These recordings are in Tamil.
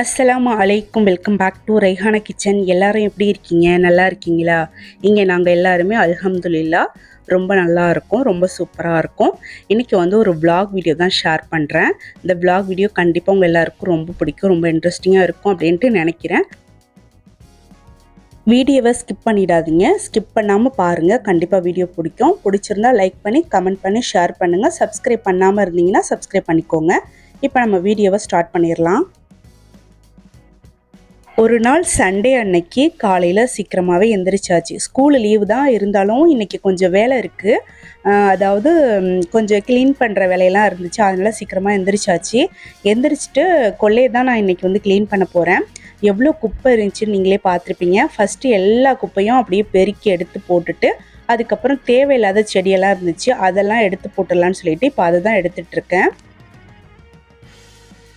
அஸ்லாம் அலைக்கும் welcome back to Raihana kitchen எல்லாரும் எப்படி இருக்கீங்க? நல்லா இருக்கீங்களா? இங்கே நாங்கள் எல்லாருமே அல்ஹம்துலில்லா. ரொம்ப நல்லா இருக்கும். ரொம்ப சூப்பராக இருக்கும். இன்றைக்கி வந்து ஒரு விளாக் வீடியோ தான் ஷேர் பண்ணுறேன் இந்த விளாக் வீடியோ கண்டிப்பாக உங்கள் எல்லாருக்கும் ரொம்ப பிடிக்கும் ரொம்ப இன்ட்ரெஸ்டிங்காக இருக்கும் அப்படின்ட்டு நினைக்கிறேன். வீடியோவை ஸ்கிப் பண்ணிடாதீங்க. ஸ்கிப் பண்ணாமல் பாருங்கள் கண்டிப்பாக வீடியோ பிடிக்கும். பிடிச்சிருந்தா லைக் பண்ணி கமெண்ட் பண்ணி ஷேர் பண்ணுங்கள் சப்ஸ்கிரைப் பண்ணாமல் இருந்தீங்கன்னா சப்ஸ்கிரைப் பண்ணிக்கோங்க. இப்போ நம்ம வீடியோவை ஸ்டார்ட் பண்ணிடலாம். ஒரு நாள் சண்டே அன்னைக்கு காலையில் சீக்கிரமாகவே எந்திரிச்சாச்சு. ஸ்கூலு லீவு தான் இருந்தாலும் இன்றைக்கி கொஞ்சம் வேலை இருக்குது அதாவது கொஞ்சம் க்ளீன் பண்ணுற வேலையெல்லாம் இருந்துச்சு. அதனால் சீக்கிரமாக எந்திரிச்சாச்சு. எந்திரிச்சிட்டு கொள்ளையை தான் நான் இன்றைக்கி வந்து க்ளீன் பண்ண போகிறேன் எவ்வளோ குப்பை இருந்துச்சுன்னு நீங்களே பார்த்துருப்பீங்க. ஃபஸ்ட்டு எல்லா குப்பையும் அப்படியே பெருக்கி எடுத்து போட்டுட்டு அதுக்கப்புறம் தேவையில்லாத செடியெல்லாம் இருந்துச்சு. அதெல்லாம் எடுத்து போட்டுடலான்னு சொல்லிட்டு இப்போ அதை தான் எடுத்துகிட்ருக்கேன்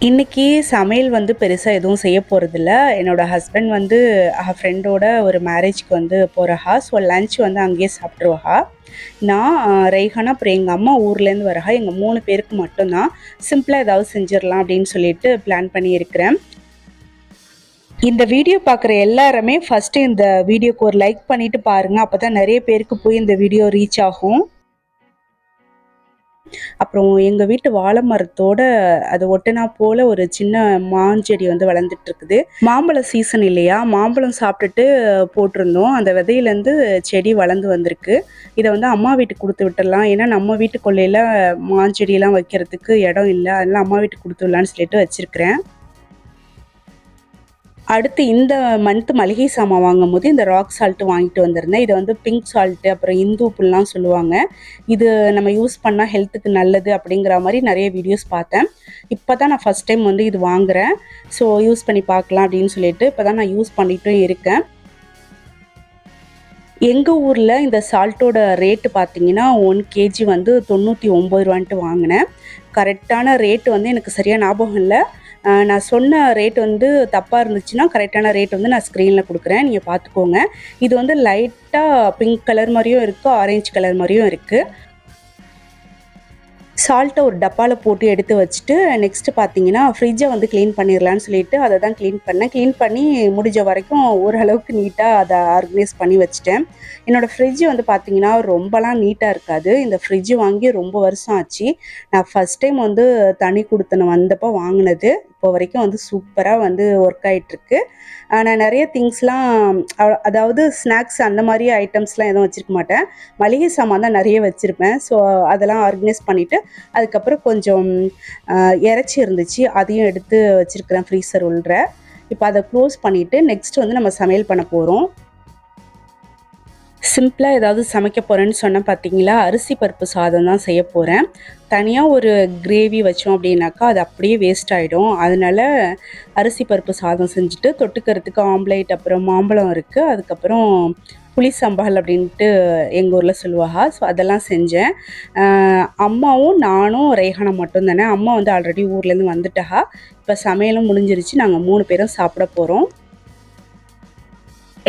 இன்றைக்கி இன்னைக்கு சமையல் வந்து பெருசாக எதுவும் செய்ய போகிறதில்ல என்னோட ஹஸ்பண்ட் வந்து ஃப்ரெண்டோட ஒரு மேரேஜ்க்கு வந்து போகிறஹா ஸோ லன்ச் வந்து அங்கேயே சாப்பிட்ருவா நான் அஹ், ரெய்ஹானா அப்புறம் எங்கள் அம்மா ஊர்லேருந்து வரஹா. எங்கள் மூணு பேருக்கு மட்டும்தான். சிம்பிளாக ஏதாவது செஞ்சிடலாம் அப்படின்னு சொல்லிட்டு பிளான் பண்ணியிருக்கிறேன். இந்த வீடியோ பார்க்குற எல்லாருமே ஃபஸ்ட்டு இந்த வீடியோக்கு ஒரு லைக் பண்ணிவிட்டு பாருங்கள் அப்போ தான் நிறைய பேருக்கு போய் இந்த வீடியோ ரீச் ஆகும். அப்புறம் எங்கள் வீட்டு வாழை மரத்தோட அது ஒட்டனா போல ஒரு சின்ன மாஞ்செடி வந்து வளர்ந்துட்டு இருக்குது மாம்பழ சீசன் இல்லையா? மாம்பழம் சாப்பிட்டுட்டு போட்டிருந்தோம். அந்த விதையிலேருந்து செடி வளர்ந்து வந்திருக்கு. இதை வந்து அம்மா வீட்டுக்கு கொடுத்து விட்டுடலாம். ஏன்னா நம்ம வீட்டு கொள்ளையில் மாஞ்செடியெல்லாம் வைக்கிறதுக்கு இடம் இல்லை. அதெல்லாம் அம்மா வீட்டுக்கு கொடுத்து விடலான்னு சொல்லிட்டு வச்சுருக்கிறேன். அடுத்து இந்த மந்த் மளிகை சாமான் வாங்கும் போது இந்த ராக் சால்ட் வாங்கிட்டு வந்திருந்தேன். இதை வந்து பிங்க் சால்ட்டு அப்புறம் இந்து உப்புலாம் சொல்லுவாங்க. இது நம்ம யூஸ் பண்ணால் ஹெல்த்துக்கு நல்லது அப்படிங்கிற மாதிரி நிறைய வீடியோஸ் பார்த்தேன். இப்போ தான் நான் ஃபஸ்ட் டைம் வந்து இது வாங்குறேன். ஸோ யூஸ் பண்ணி பார்க்கலாம் அப்படின்னு சொல்லிட்டு இப்போ தான் நான் யூஸ் பண்ணிகிட்டும் இருக்கேன். எங்கள் ஊரில் இந்த சால்ட்டோட ரேட்டு பார்த்தீங்கன்னா ஒன் கேஜி வந்து தொண்ணூற்றி ஒம்பது ரூபான்ட்டு வாங்கினேன். கரெக்டான ரேட்டு வந்து எனக்கு சரியாக ஞாபகம் இல்லை. நான் சொன்ன ரேட் வந்து தப்பாக இருந்துச்சுன்னா கரெக்டான ரேட் வந்து நான் ஸ்க்ரீனில் கொடுக்குறேன். நீங்கள் பார்த்துக்கோங்க. இது வந்து லைட்டாக பிங்க் கலர் மாதிரியும் இருக்குது ஆரஞ்சு கலர் மாதிரியும் இருக்குது சால்ட்டை ஒரு டப்பாவில் போட்டு எடுத்து வச்சுட்டு நெக்ஸ்ட்டு பார்த்தீங்கன்னா ஃப்ரிட்ஜை வந்து க்ளீன் பண்ணிடலான்னு சொல்லிட்டு அதை தான் க்ளீன் பண்ணேன். க்ளீன் பண்ணி முடிஞ்ச வரைக்கும் ஓரளவுக்கு நீட்டாக அதை ஆர்கனைஸ் பண்ணி வச்சுட்டேன். என்னோடய ஃப்ரிட்ஜ் வந்து பார்த்தீங்கன்னா ரொம்பலாம் நீட்டாக இருக்காது. இந்த ஃப்ரிட்ஜ் வாங்கி ரொம்ப வருஷம் ஆச்சு. நான் ஃபஸ்ட் டைம் வந்து தனி கொடுத்தன வந்தப்போ வாங்கினது. இப்போ வரைக்கும் வந்து சூப்பராக வந்து ஒர்க் ஆகிட்டுருக்கு நான் நிறைய திங்ஸ்லாம் அதாவது ஸ்நாக்ஸ் அந்த மாதிரி ஐட்டம்ஸ்லாம் எதுவும் வச்சுருக்க மாட்டேன். மளிகை சாமான் தான் நிறைய வச்சுருப்பேன். ஸோ அதெல்லாம் ஆர்கனைஸ் பண்ணிவிட்டு அதுக்கப்புறம் கொஞ்சம் இறைச்சி இருந்துச்சு. அதையும் எடுத்து வச்சுருக்கிறேன் ஃப்ரீசர் உள்ள இப்போ அதை க்ளோஸ் பண்ணிவிட்டு நெக்ஸ்ட் வந்து நம்ம சமையல் பண்ண போகிறோம் சிம்பிளாக ஏதாவது சமைக்க போகிறேன்னு சொன்னால் பார்த்தீங்களா அரிசி பருப்பு சாதம் தான் செய்ய போகிறேன் தனியாக ஒரு கிரேவி வச்சோம் அப்படின்னாக்கா அது அப்படியே வேஸ்ட் ஆகிடும் அதனால அரிசி பருப்பு சாதம் செஞ்சுட்டு தொட்டுக்கிறதுக்கு ஆம்லேட் அப்புறம் மாம்பழம் இருக்குது அதுக்கப்புறம் புளி சம்பால் அப்படின்ட்டு எங்கள் ஊரில் சொல்லுவாங்க. ஸோ அதெல்லாம் செஞ்சேன். அம்மாவும் நானும் ரேஹானா மட்டும் தானே. அம்மா வந்து ஆல்ரெடி ஊர்லேருந்து வந்துட்டா இப்போ சமையலும் முடிஞ்சிருச்சு. நாங்கள் மூணு பேரும் சாப்பிட போகிறோம்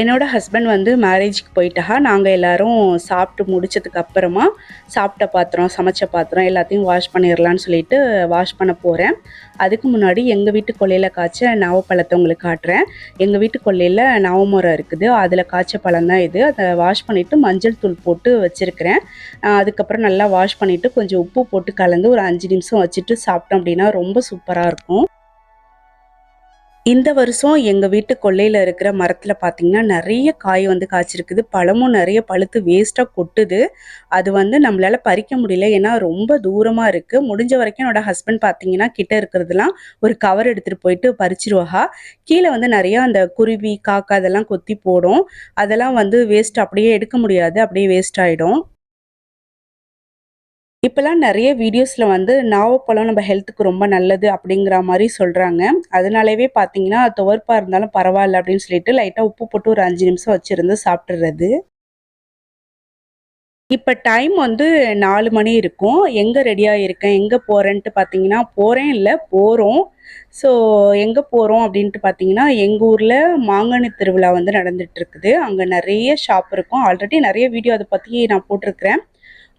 என்னோடய ஹஸ்பண்ட் வந்து மேரேஜ்க்கு போயிட்டா நாங்கள் எல்லாரும் சாப்பிட்டு முடிச்சதுக்கு அப்புறமா சாப்பிட்ட பாத்திரம் சமைச்ச பாத்திரம் எல்லாத்தையும் வாஷ் பண்ணிடலான்னு சொல்லிட்டு வாஷ் பண்ண போகிறேன் அதுக்கு முன்னாடி எங்கள் வீட்டு கொல்லையில் காய்ச்ச நாவப்பழத்தை உங்களுக்கு காட்டுறேன். எங்கள் வீட்டு கொல்லையில் நாவமரம் இருக்குது. அதில் காய்ச்ச பழம் தான் இது. அதை வாஷ் பண்ணிவிட்டு மஞ்சள் தூள் போட்டு வச்சுருக்கிறேன். அதுக்கப்புறம் நல்லா வாஷ் பண்ணிவிட்டு கொஞ்சம் உப்பு போட்டு கலந்து ஒரு அஞ்சு நிமிஷம் வச்சுட்டு சாப்பிட்டோம் அப்படின்னா ரொம்ப சூப்பராக இருக்கும். இந்த வருஷம் எங்கள் வீட்டு கொல்லையில் இருக்கிற மரத்தில் பார்த்தீங்கன்னா நிறைய காய் வந்து காய்ச்சிருக்குது. பழமும் நிறைய பழுத்து வேஸ்ட்டாக கொட்டுது. அது வந்து நம்மளால் பறிக்க முடியல. ஏன்னா ரொம்ப தூரமாக இருக்குது முடிஞ்ச வரைக்கும் என்னோடய ஹஸ்பண்ட் பார்த்தீங்கன்னா கிட்ட இருக்கிறதுலாம் ஒரு கவர் எடுத்துகிட்டு போயிட்டு பறிச்சிருவாகா. கீழே வந்து நிறையா அந்த குருவி காக்கா அதெல்லாம் கொத்தி போடும். அதெல்லாம் வந்து வேஸ்ட் அப்படியே எடுக்க முடியாது. அப்படியே வேஸ்ட் ஆகிடும் இப்போலாம் நிறைய வீடியோஸில் வந்து நாவப்பழம் நம்ம ஹெல்த்துக்கு ரொம்ப நல்லது அப்படிங்கிற மாதிரி சொல்கிறாங்க அதனாலவே பார்த்தீங்கன்னா துவர்ப்பாக இருந்தாலும் பரவாயில்ல அப்படின்னு சொல்லிட்டு லைட்டாக உப்பு போட்டு ஒரு அஞ்சு நிமிஷம் வச்சுருந்து சாப்பிட்றது இப்போ டைம் வந்து நாலு மணி இருக்கும். எங்கே ரெடியாக இருக்கேன் எங்கே போகிறேன்ட்டு பார்த்தீங்கன்னா போகிறேன் இல்லை போகிறோம் ஸோ எங்கே போகிறோம் அப்படின்ட்டு பார்த்தீங்கன்னா எங்கள் ஊரில் மாங்கனி திருவிழா வந்து நடந்துகிட்ருக்குது இருக்குது. அங்கே நிறைய ஷாப் இருக்கும். ஆல்ரெடி நிறைய வீடியோ அதை பற்றி நான் போட்டிருக்கிறேன்.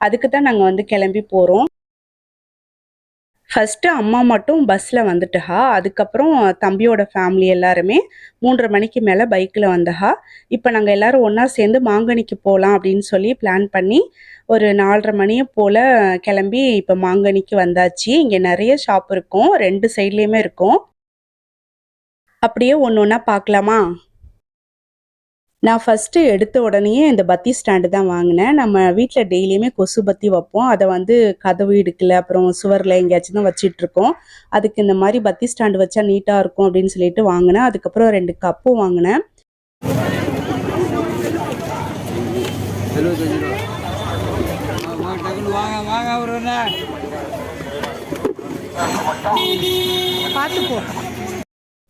அதுக்கு தான் நாங்கள் வந்து கிளம்பி போகிறோம் ஃபஸ்ட்டு அம்மா மட்டும் பஸ்ஸில் வந்துட்டுஹா அதுக்கப்புறம் தம்பியோட ஃபேமிலி எல்லாருமே மூன்றரை மணிக்கு மேலே பைக்கில் வந்தஹா இப்போ நாங்கள் எல்லாரும் ஒன்றா சேர்ந்து மாங்கனிக்கு போகலாம் அப்படின்னு சொல்லி பிளான் பண்ணி ஒரு நாலரை மணியை போல் கிளம்பி இப்போ மாங்கனிக்கு வந்தாச்சு. இங்கே நிறைய ஷாப் இருக்கும். ரெண்டு சைட்லேயுமே இருக்கும். அப்படியே ஒன்று ஒன்றா பார்க்கலாமா? நான் ஃபஸ்ட்டு எடுத்த உடனேயே இந்த பத்தி ஸ்டாண்டு தான் வாங்கினேன். நம்ம வீட்டில் டெய்லியுமே கொசு பத்தி வைப்போம். அதை வந்து கதவு இடுக்கல அப்புறம் சுவரில் எங்கேயாச்சும் தான் வச்சிட்ருக்கோம் அதுக்கு இந்த மாதிரி பத்தி ஸ்டாண்டு வச்சா நீட்டாக இருக்கும் அப்படின்னு சொல்லிட்டு வாங்கினேன். அதுக்கப்புறம் ரெண்டு கப்பும் வாங்கினேன். பார்த்து போ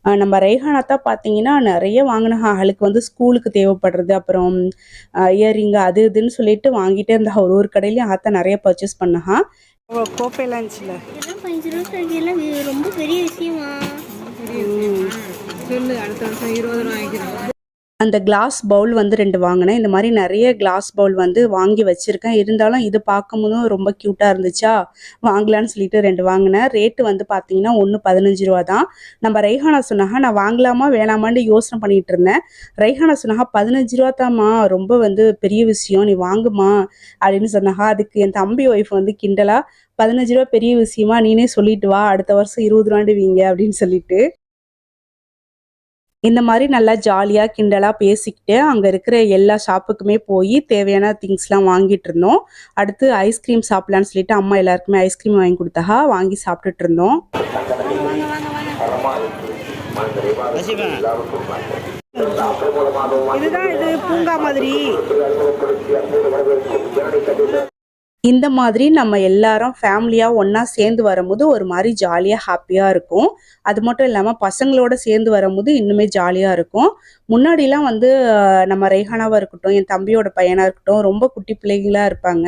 நம்ம ரெய்ஹானாத்தா பார்த்தீங்கன்னா நிறைய வாங்கினேன் அவளுக்கு வந்து ஸ்கூலுக்கு தேவைப்படுறது அப்புறம் இயரிங் அது இதுன்னு சொல்லிட்டு வாங்கிட்டே இருந்தா. ஒரு ஒரு கடையிலையும் ஆத்தா நிறைய பர்ச்சேஸ் பண்ணஹா கோப்பையெல்லாம் இருந்துச்சுல? ரொம்ப பெரிய விஷயமா? சொல்லு அடுத்த வருஷம் இருபது ரூபா அந்த கிளாஸ் பவுல் வந்து ரெண்டு வாங்கினேன். இந்த மாதிரி நிறைய கிளாஸ் பவுல் வந்து வாங்கி வச்சுருக்கேன். இருந்தாலும் இது பார்க்கும்போதும் ரொம்ப க்யூட்டாக இருந்துச்சா? வாங்கலான்னு சொல்லிட்டு ரெண்டு வாங்கினேன். ரேட்டு வந்து பார்த்தீங்கன்னா ஒன்று பதினஞ்சு ரூபா தான். நம்ம ரைஹானா சொன்னாக நான் வாங்கலாமா வேணாமான்னு யோசனை பண்ணிகிட்டு இருந்தேன். ரைஹானா சொன்னாக பதினஞ்சு ரூபா தாம்மா ரொம்ப வந்து பெரிய விஷயம் நீ வாங்குமா? அப்படின்னு சொன்னாக அதுக்கு என் தம்பி ஒய்ஃப் வந்து கிண்டலாக பதினஞ்சு ரூபா பெரிய விஷயமா நீனே சொல்லிட்டு வா அடுத்த வருஷம் இருபது ரூபாண்டு வீங்க அப்படின்னு சொல்லிட்டு. இந்த மாதிரி நல்லா ஜாலியாக கிண்டலாக பேசிக்கிட்டு அங்கே இருக்கிற எல்லா ஷாப்புக்குமே போய் தேவையான திங்ஸ்லாம் வாங்கிட்டு இருந்தோம். அடுத்து ஐஸ்கிரீம் சாப்பிட்லான்னு சொல்லிட்டு அம்மா எல்லாருக்குமே ஐஸ்கிரீம் வாங்கி கொடுத்தா வாங்கி சாப்பிட்டுட்டு இருந்தோம். இதுதான் இது பூங்கா மாதிரி. இந்த மாதிரி நம்ம எல்லாரும் ஃபேமிலியாக ஒன்றா சேர்ந்து வரும்போது ஒரு மாதிரி ஜாலியாக ஹாப்பியாக இருக்கும். அது மட்டும் இல்லாமல் பசங்களோட சேர்ந்து வரும்போது இன்னுமே ஜாலியாக இருக்கும். முன்னாடிலாம் வந்து நம்ம ரேஹானாவாக இருக்கட்டும் என் தம்பியோட பையனாக இருக்கட்டும் ரொம்ப குட்டி பிள்ளைங்களாக இருப்பாங்க.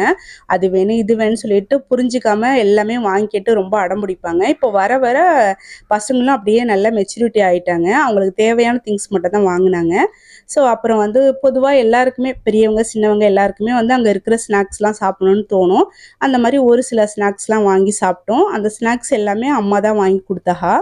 அது வேணும் இது வேணும்னு சொல்லிட்டு புரிஞ்சுக்காம எல்லாமே வாங்கிட்டு ரொம்ப அடம் பிடிப்பாங்க. இப்போ வர வர பசங்களும் அப்படியே நல்ல மெச்சூரிட்டி ஆகிட்டாங்க அவங்களுக்கு தேவையான திங்ஸ் மட்டும் தான் வாங்கினாங்க. ஸோ அப்புறம் வந்து பொதுவாக எல்லாருக்குமே பெரியவங்க சின்னவங்க எல்லாருக்குமே வந்து அங்கே இருக்கிற ஸ்நாக்ஸ்லாம் சாப்பிடணும்னு தோணும். அந்த மாதிரி ஒரு சில ஸ்நாக்ஸ்லாம் வாங்கி சாப்பிட்டோம். அந்த ஸ்நாக்ஸ் எல்லாமே அம்மா தான் வாங்கி கொடுத்தா.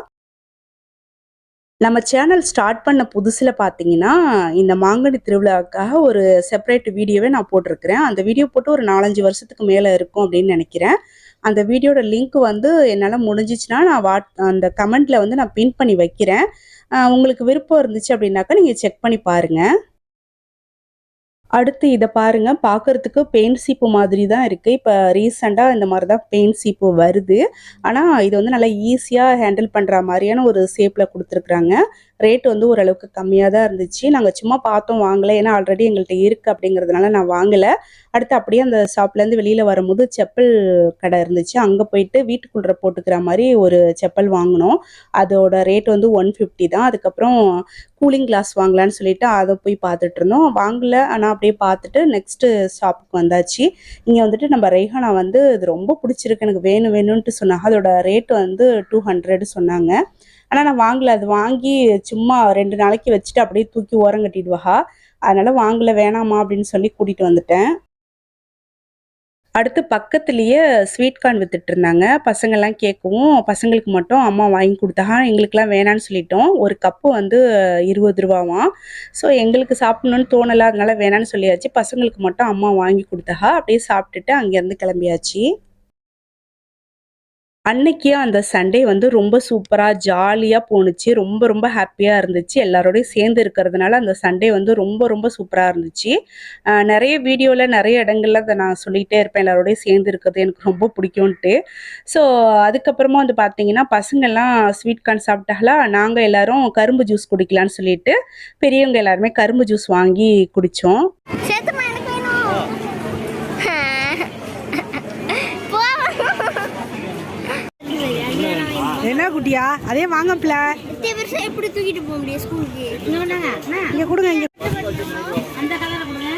நம்ம சேனல் ஸ்டார்ட் பண்ண புதுசில் பார்த்தீங்கன்னா இந்த மாங்கனி திருவிழாவுக்காக ஒரு செப்பரேட் வீடியோவே நான் போட்டிருக்கிறேன். அந்த வீடியோ போட்டு ஒரு நாலஞ்சு வருஷத்துக்கு மேலே இருக்கும் அப்படின்னு நினைக்கிறேன். அந்த வீடியோட லிங்க் வந்து என்னால் முடிஞ்சிச்சுன்னா நான் வாட் அந்த கமெண்ட்டில் வந்து நான் பின் பண்ணி வைக்கிறேன். உங்களுக்கு விருப்பம் இருந்துச்சு அப்படின்னாக்கா நீங்கள் செக் பண்ணி பாருங்கள் அடுத்து இதை பாருங்கள் பார்க்கறதுக்கு பெயிண்ட் சீப்பு மாதிரி தான் இருக்குது இப்போ ரீசெண்டாக இந்த மாதிரி தான் பெயிண்ட் சீப்பு வருது. ஆனால் இது வந்து நல்லா ஈஸியாக ஹேண்டில் பண்ணுற மாதிரியான ஒரு ஷேப்பில் கொடுத்துருக்குறாங்க. ரேட் வந்து ஓரளவுக்கு கம்மியாக தான் இருந்துச்சு. நாங்கள் சும்மா பார்த்தோம் வாங்கலை. ஏன்னா ஆல்ரெடி எங்கள்கிட்ட இருக்குது அப்படிங்கிறதுனால நான் வாங்கலை. அடுத்து அப்படியே அந்த ஷாப்லேருந்து வெளியில் வரும்போது செப்பல் கடை இருந்துச்சு. அங்கே போயிட்டு வீட்டுக்குள்ளே போட்டுக்கிற மாதிரி ஒரு செப்பல் வாங்கினோம். அதோட ரேட் வந்து ஒன் ஃபிஃப்டி தான். அதுக்கப்புறம் கூலிங் கிளாஸ் வாங்கலான்னு சொல்லிட்டு அதை போய் பார்த்துட்டு இருந்தோம். வாங்கல. ஆனால் அப்படியே பார்த்துட்டு நெக்ஸ்ட்டு ஷாப்புக்கு வந்தாச்சு. இங்கே வந்துட்டு நம்ம ரெய்ஹானா வந்து இது ரொம்ப பிடிச்சிருக்கு. எனக்கு வேணும் வேணும்ன்ட்டு சொன்னாங்க. அதோட ரேட் வந்து டூ ஹண்ட்ரட் சொன்னாங்க. ஆனால் நான் வாங்கலை. அது வாங்கி சும்மா ரெண்டு நாளைக்கு வச்சுட்டு அப்படியே தூக்கி ஓரம் கட்டிடுவாகா அதனால் வாங்கலை வேணாமா அப்படின்னு சொல்லி கூட்டிகிட்டு வந்துட்டேன். அடுத்து பக்கத்துலேயே ஸ்வீட் கார்ன் வித்துட்டு இருந்தாங்க. பசங்கள்லாம் கேட்கவும் பசங்களுக்கு மட்டும் அம்மா வாங்கி கொடுத்தா எங்களுக்கெல்லாம் வேணான்னு சொல்லிட்டோம். ஒரு கப்பு வந்து இருபது ரூபாவாம் ஸோ எங்களுக்கு சாப்பிடணும்னு தோணலை. அதனால வேணான்னு சொல்லியாச்சு. பசங்களுக்கு மட்டும் அம்மா வாங்கி கொடுத்தா அப்படியே சாப்பிட்டுட்டு அங்கேருந்து கிளம்பியாச்சு. அன்னைக்கு அந்த சண்டே வந்து ரொம்ப சூப்பராக ஜாலியாக போணுச்சு. ரொம்ப ரொம்ப ஹாப்பியாக இருந்துச்சு. எல்லாரோடையும் சேர்ந்து இருக்கிறதுனால அந்த சண்டே வந்து ரொம்ப ரொம்ப சூப்பராக இருந்துச்சு. நிறைய வீடியோவில் நிறைய இடங்கள்ல அதை நான் சொல்லிகிட்டே இருப்பேன். எல்லாரோடையும் சேர்ந்து இருக்கிறது எனக்கு ரொம்ப பிடிக்கும்ன்ட்டு. ஸோ அதுக்கப்புறமா வந்து பார்த்தீங்கன்னா பசங்கள்லாம் ஸ்வீட் கார்ன் சாப்பிட்டாங்களா? நாங்கள் எல்லாரும் கரும்பு ஜூஸ் குடிக்கலான்னு சொல்லிட்டு பெரியவங்க எல்லாருமே கரும்பு ஜூஸ் வாங்கி குடித்தோம் என்ன குட்டியா? அதே வாங்கப்ல இத்தனை வருஷம் எப்படி தூக்கிட்டு போக முடியும் ஸ்கூலுக்கு. இங்க வேணாங்க இங்க கொடுங்க இங்க. அந்த கலரை கொடுங்க.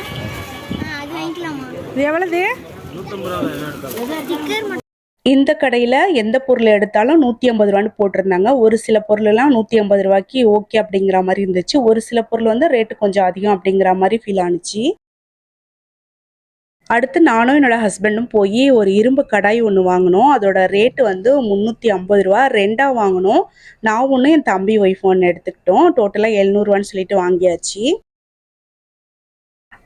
ஆ, அது வாங்கிக்கலாமா? இது எவ்வளவு? இந்த கடையில் எந்த பொருள் எடுத்தாலும் நூற்றி ஐம்பது ரூபான்னு போட்டிருந்தாங்க. ஒரு சில பொருளெல்லாம் நூற்றி ஐம்பது ரூபாய்க்கு ஓகே அப்படிங்கிற மாதிரி இருந்துச்சு. ஒரு சில பொருள் வந்து ரேட்டு கொஞ்சம் அதிகம் அப்படிங்கிற மாதிரி ஃபீல் ஆனுச்சு. அடுத்து நானும் என்னோட ஹஸ்பண்டும் போய் ஒரு இரும்பு கடாய் ஒன்று வாங்கினோம். அதோட ரேட்டு வந்து முந்நூற்றி ஐம்பது ரூபா. ரெண்டாக வாங்கினோம். நான் ஒன்று என் தம்பி ஒய்ஃப் ஒன்று எடுத்துக்கிட்டோம். டோட்டலாக எழுநூறுவான்னு சொல்லிட்டு வாங்கியாச்சு.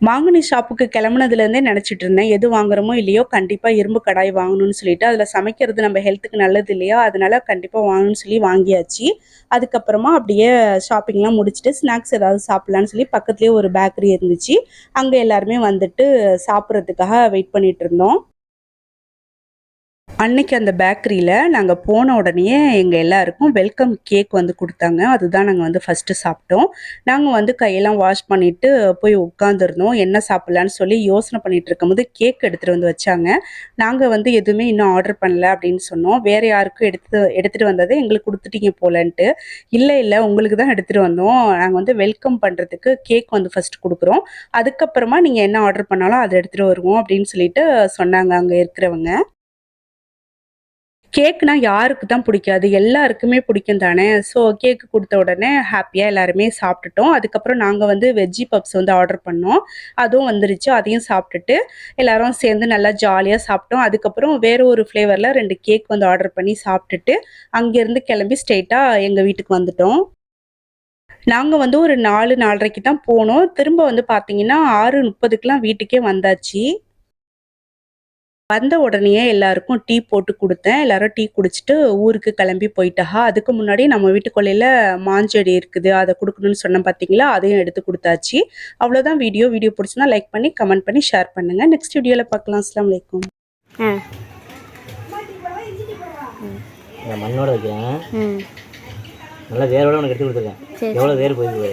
மாங்கனி ஷாப்புக்கு கிளம்புனதுலேருந்தே நினச்சிட்டு இருந்தேன். எது வாங்குறோமோ இல்லையோ கண்டிப்பாக இரும்பு கடாய் வாங்கணும்னு சொல்லிட்டு அதில் சமைக்கிறது நம்ம ஹெல்த்துக்கு நல்லது இல்லையா? அதனால கண்டிப்பாக வாங்கணும்னு சொல்லி வாங்கியாச்சு. அதுக்கப்புறமா அப்படியே ஷாப்பிங்லாம் முடிச்சுட்டு ஸ்நாக்ஸ் ஏதாவது சாப்பிட்லான்னு சொல்லி பக்கத்துலேயே ஒரு பேக்கரி இருந்துச்சு. அங்கே எல்லாருமே வந்துட்டு சாப்பிட்றதுக்காக வெயிட் பண்ணிகிட்டு இருந்தோம். அன்னைக்கு அந்த பேக்கரியில் நாங்கள் போன உடனே எங்கள் எல்லாருக்கும் வெல்கம் கேக் வந்து கொடுத்தாங்க. அதுதான் நாங்கள் வந்து ஃபஸ்ட்டு சாப்பிட்டோம். நாங்கள் வந்து கையெல்லாம் வாஷ் பண்ணிவிட்டு போய் உட்காந்துருந்தோம் என்ன சாப்பிட்லான்னு சொல்லி யோசனை பண்ணிட்டு இருக்கும்போது கேக் எடுத்துகிட்டு வந்து வச்சாங்க. நாங்கள் வந்து எதுவுமே இன்னும் ஆர்டர் பண்ணல அப்படின்னு சொன்னோம். வேறு யாருக்கும் எடுத்து எடுத்துகிட்டு வந்ததை எங்களுக்கு கொடுத்துட்டீங்க போலன்ட்டு. இல்லை இல்லை உங்களுக்கு தான் எடுத்துகிட்டு வந்தோம். நாங்கள் வந்து வெல்கம் பண்ணுறதுக்கு கேக் வந்து ஃபஸ்ட்டு கொடுக்குறோம். அதுக்கப்புறமா நீங்கள் என்ன ஆர்டர் பண்ணாலும் அதை எடுத்துகிட்டு வருவோம். அப்படின்னு சொல்லிட்டு சொன்னாங்க அங்கே இருக்கிறவங்க. கேக்னா யாருக்கு தான் பிடிக்காது எல்லாருக்குமே பிடிக்கும் தானே. ஸோ கேக்கு கொடுத்த உடனே ஹாப்பியாக எல்லாருமே சாப்பிட்டுட்டோம். அதுக்கப்புறம் நாங்கள் வந்து வெஜ்ஜி பப்ஸ் வந்து ஆர்டர் பண்ணோம். அதுவும் வந்துருச்சு. அதையும் சாப்பிட்டுட்டு எல்லாரும் சேர்ந்து நல்லா ஜாலியாக சாப்பிட்டோம். அதுக்கப்புறம் வேற ஒரு ஃப்ளேவரில் ரெண்டு கேக் வந்து ஆர்டர் பண்ணி சாப்பிட்டுட்டு அங்கேருந்து கிளம்பி ஸ்ட்ரெயிட்டாக எங்கள் வீட்டுக்கு வந்துட்டோம். நாங்கள் வந்து ஒரு நாலு நாலரைக்கு தான் போனோம். திரும்ப வந்து பார்த்தீங்கன்னா ஆறு முப்பதுக்கெலாம் வீட்டுக்கே வந்தாச்சு. வந்த உடனே எல்லாருக்கும் டீ போட்டு கொடுத்தேன். எல்லாரும் டீ குடிச்சிட்டு ஊருக்கு கிளம்பி போயிட்டாஹா அதுக்கு முன்னாடி நம்ம வீட்டுக்குள்ளையில மாஞ்செடி இருக்குது. அதை கொடுக்கணும்னு சொன்னேன் பார்த்தீங்களா அதையும் எடுத்து கொடுத்தாச்சு. அவ்வளோதான் வீடியோ. வீடியோ பிடிச்சிருந்தா லைக் பண்ணி கமெண்ட் பண்ணி ஷேர் பண்ணுங்கள் நெக்ஸ்ட் வீடியோவில் பார்க்கலாம் அஸ்லாம் வலைக்கும் இந்த மண்ணோட வைக்கிறேன். நல்லா வேரோட உனக்கு எடுத்து கொடுத்துருக்கேன். எவ்வளோ வேர் போயிருக்கு.